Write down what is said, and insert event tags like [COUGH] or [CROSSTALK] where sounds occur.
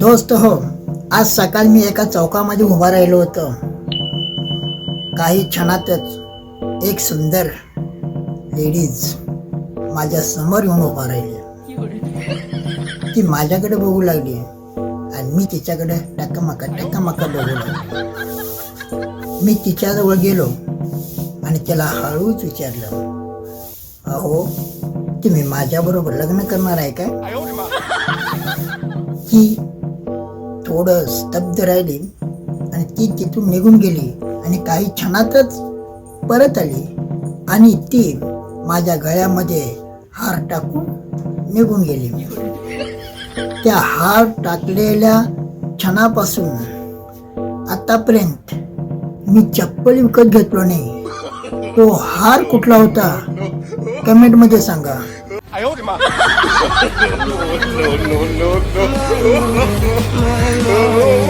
दोस्त हो आज सकाळी मी एका चौकामध्ये उभा राहिलो होतो. काही क्षणातच एक सुंदर लेडीज माझ्यासमोर येऊन उभा राहिली. ती माझ्याकडे बघू लागली आणि मी तिच्याकडे टक्कामक्का टक्कामक्का बघू लागलो. मी तिच्याजवळ गेलो आणि त्याला हळूच विचारलं अहो तुम्ही माझ्याबरोबर लग्न करणार आहे काय? ती थोडं स्तब्ध राहिली आणि ती तिथून निघून गेली आणि काही क्षणातच परत आली आणि ती माझ्या गळ्यामध्ये हार टाकून निघून गेली. त्या हार टाकलेल्या क्षणापासून आतापर्यंत मी चप्पल विकत घेतलो नाही. तो हार कुठला होता? कमेंटमध्ये सांगा. [LAUGHS] 我 [LAUGHS]